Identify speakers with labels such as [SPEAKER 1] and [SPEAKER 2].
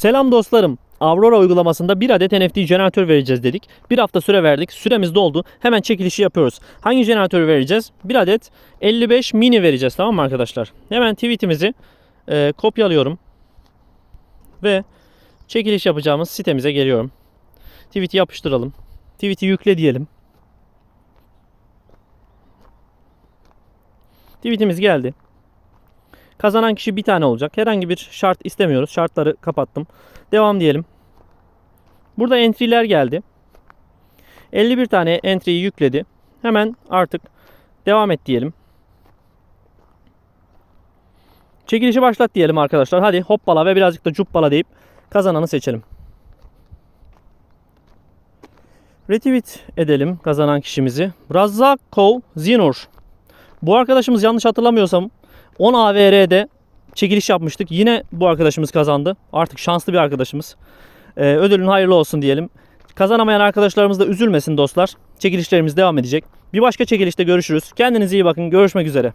[SPEAKER 1] Selam dostlarım. Aurora uygulamasında bir adet NFT jeneratör vereceğiz dedik. Bir hafta süre verdik. Süremiz doldu. Hemen çekilişi yapıyoruz. Hangi jeneratörü vereceğiz? Bir adet 55 mini vereceğiz tamam mı arkadaşlar? Hemen tweetimizi e, kopyalıyorum. Ve çekiliş yapacağımız sitemize geliyorum. Tweet'i yapıştıralım. Tweet'i yükle diyelim. Tweetimiz geldi. Kazanan kişi bir tane olacak. Herhangi bir şart istemiyoruz. Şartları kapattım. Devam diyelim. Burada entry'ler geldi. 51 tane entry'yi yükledi. Hemen artık devam et diyelim. Çekilişi başlat diyelim arkadaşlar. Hadi hoppala ve birazcık da cuppala deyip kazananı seçelim. Retweet edelim kazanan kişimizi. Razakov Zinur. Bu arkadaşımız yanlış hatırlamıyorsam 10 AVR'de çekiliş yapmıştık. Yine bu arkadaşımız kazandı. Artık şanslı bir arkadaşımız. Ee, ödülün hayırlı olsun diyelim. Kazanamayan arkadaşlarımız da üzülmesin dostlar. Çekilişlerimiz devam edecek. Bir başka çekilişte görüşürüz. Kendinize iyi bakın. Görüşmek üzere.